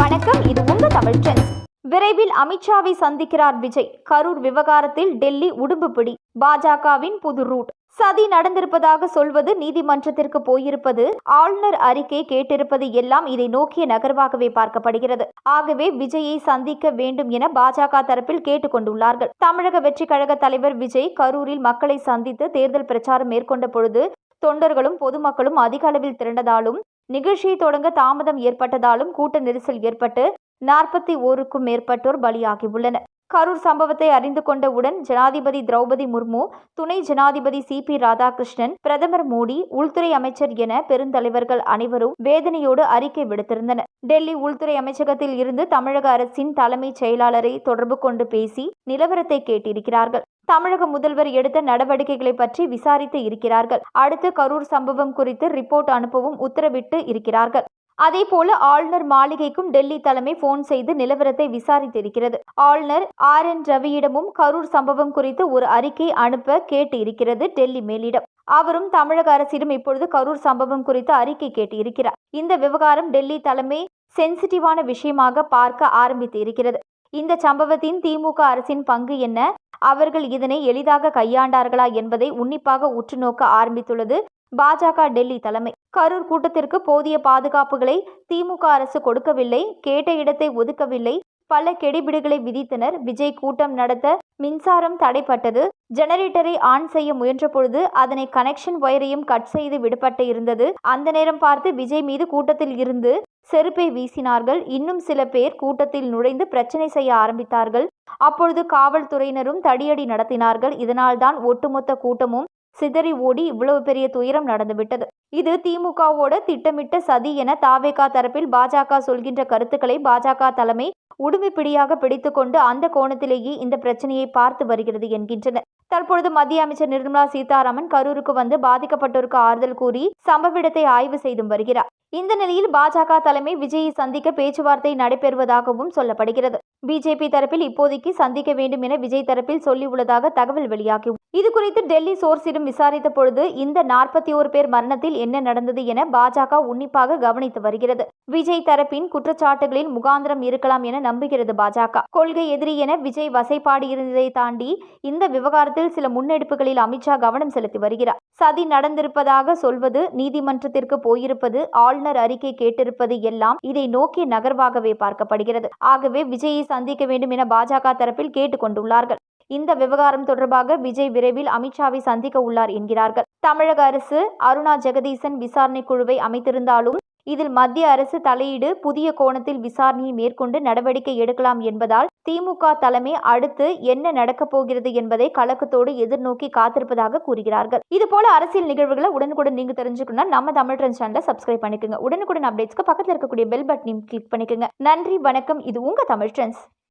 வணக்கம் இது உங்க தமிழ் ட்ரெண்ட்ஸ். விரைவில் அமித்ஷாவை சந்திக்கிறார் விஜய். கரூர் விவகாரத்தில் டெல்லி உடும்புபிடி பாஜகவின் புது ரூட். சதி நடந்திருப்பதாக சொல்வது நீதிமன்றத்திற்கு போயிருப்பது ஆளுநர் அறிக்கை கேட்டிருப்பது எல்லாம் இதை நோக்கிய நகர்வாகவே பார்க்கப்படுகிறது. ஆகவே விஜயை சந்திக்க வேண்டும் என பாஜக தரப்பில் கேட்டுக்கொண்டுள்ளார்கள். தமிழக வெற்றிக் கழக தலைவர் விஜய் கரூரில் மக்களை சந்தித்து தேர்தல் பிரச்சாரம் மேற்கொண்ட பொழுது தொண்டர்களும் பொதுமக்களும் அதிக அளவில் திரண்டதாலும் நிகழ்ச்சியை தொடங்க தாமதம் ஏற்பட்டதாலும் கூட்ட நெரிசல் ஏற்பட்டு நாற்பத்தி ஓருக்கும் மேற்பட்டோர் பலியாகியுள்ளனர். கரூர் சம்பவத்தை அறிந்து கொண்டவுடன் ஜனாதிபதி திரௌபதி முர்மு துணை ஜனாதிபதி சி பி ராதாகிருஷ்ணன் பிரதமர் மோடி உள்துறை அமைச்சர் என பெருந்தலைவர்கள் அனைவரும் வேதனையோடு அறிக்கை விடுத்திருந்தனர். டெல்லி உள்துறை அமைச்சகத்தில் இருந்து தமிழக அரசின் தலைமைச் செயலாளரை தொடர்பு கொண்டு பேசி நிலவரத்தை கேட்டிருக்கிறார்கள். தமிழக முதல்வர் எடுத்த நடவடிக்கைகளை பற்றி விசாரித்து இருக்கிறார்கள். அடுத்து கரூர் சம்பவம் குறித்து ரிப்போர்ட் அனுப்பவும் உத்தரவிட்டு இருக்கிறார்கள். அதேபோல ஆளுநர் மாளிகைக்கும் டெல்லி தலைமை போன் செய்து நிலவரத்தை விசாரித்திருக்கிறது. ஆளுநர் ஆர். என். ரவியிடமும் கரூர் சம்பவம் குறித்து ஒரு அறிக்கை அனுப்ப கேட்டு இருக்கிறது டெல்லி மேலிடம். அவரும் தமிழக அரசிடம் இப்பொழுது கரூர் சம்பவம் குறித்து அறிக்கை கேட்டு இருக்கிறார் இந்த விவகாரம் டெல்லி தலைமை சென்சிட்டிவான விஷயமாக பார்க்க ஆரம்பித்து இருக்கிறது இந்த சம்பவத்தின் திமுக அரசின் பங்கு என்ன? அவர்கள் இதனை எளிதாக கையாண்டார்களா என்பதை உன்னிப்பாக உற்று நோக்க ஆரம்பித்துள்ளது பாஜக டெல்லி தலைமை. கரூர் கூட்டத்திற்கு போதிய பாதுகாப்புகளை திமுக அரசு கொடுக்கவில்லை கேட்ட இடத்தை ஒதுக்கவில்லை பல கெடிபிடுகளை விதித்தனர். விஜய் கூட்டம் நடத்த மின்சாரம் தடைப்பட்டது. ஜெனரேட்டரை ஆன் செய்ய முயன்ற பொழுது அதனை கனெக்ஷன் ஒயரையும் கட் செய்து விடுபட்டு இருந்தது. அந்த நேரம் பார்த்து விஜய் மீது கூட்டத்தில் இருந்து செருப்பை வீசினார்கள். இன்னும் சில பேர் கூட்டத்தில் நுழைந்து பிரச்சனை செய்ய ஆரம்பித்தார்கள். அப்பொழுது காவல்துறையினரும் தடியடி நடத்தினார்கள். இதனால்தான் ஒட்டுமொத்த கூட்டமும் சிதறி ஓடி இவ்வளவு பெரிய துயரம் நடந்துவிட்டது. இது திமுகவோட திட்டமிட்ட சதி என தாவேகா தரப்பில் பாஜக சொல்கின்ற கருத்துக்களை பாஜக தலைமை உடுமைப்பிடியாக பிடித்துக்கொண்டு அந்த கோணத்திலேயே இந்த பிரச்சனையை பார்த்து வருகிறது என்கின்றனர். தற்பொழுது மத்திய அமைச்சர் நிர்மலா சீதாராமன் கரூருக்கு வந்து பாதிக்கப்பட்டோருக்கு ஆறுதல் கூறி சம்பவ இடத்தை ஆய்வு செய்தும் வருகிறார். இந்த நிலையில் பாஜக தலைமை விஜயை சந்திக்க பேச்சுவார்த்தை நடைபெறுவதாகவும் சொல்லப்படுகிறது. பிஜேபி தரப்பில் இப்போதைக்கு சந்திக்க வேண்டும் என விஜய் தரப்பில் சொல்லியுள்ளதாக தகவல் வெளியாகி இது குறித்து டெல்லி சோர்ஸிடம் விசாரித்த பொழுது இந்த நாற்பத்தி ஓரு பேர் மரணத்தில் என்ன நடந்தது என பாஜக உன்னிப்பாக கவனித்து வருகிறது. விஜய் தரப்பின் குற்றச்சாட்டுகளில் முகாந்திரம் இருக்கலாம் என நம்புகிறது பாஜக. கொள்கை எதிரி என விஜய் வசைப்பாடி இருந்ததை தாண்டி இந்த விவகாரத்தில் சில முன்னெடுப்புகளில் அமித்ஷா கவனம் செலுத்தி வருகிறார். சதி நடந்திருப்பதாக சொல்வது நீதிமன்றத்திற்கு போயிருப்பது ஆளுநர் அறிக்கை கேட்டிருப்பது எல்லாம் இதை நோக்கிய நகர்வாகவே பார்க்கப்படுகிறது. ஆகவே விஜயை சந்திக்க வேண்டும் என பாஜக தரப்பில் கேட்டுக்கொண்டுள்ளார்கள். இந்த விவகாரம் தொடர்பாக விஜய் விரைவில் அமித்ஷாவை சந்திக்க உள்ளார் என்கிறார்கள். தமிழக அரசு அருணா ஜெகதீசன் விசாரணை குழுவை அமைத்திருந்தாலும் இதில் மத்திய அரசு தலையீடு புதிய கோணத்தில் விசாரணையை மேற்கொண்டு நடவடிக்கை எடுக்கலாம் என்பதால் திமுக தலைமை அடுத்து என்ன நடக்கப் போகிறது என்பதை கலக்கத்தோடு எதிர்நோக்கி காத்திருப்பதாக கூறுகிறார்கள். இதுபோல அரசியல் நிகழ்வுகளை உடனுக்குடன் நீங்க தெரிஞ்சுக்கணும்னா நம்ம தமிழ் ட்ரெண்ட் சேனலை சப்ஸ்கிரைப் பண்ணிக்கோங்க. உடனுக்குடன் அப்டேட்ஸ்க்கு பக்கத்தில் இருக்கக்கூடிய பெல் பட்டனையும் கிளிக் பண்ணிக்கோங்க. நன்றி வணக்கம். இது உங்க தமிழ் ட்ரெண்ட்ஸ்.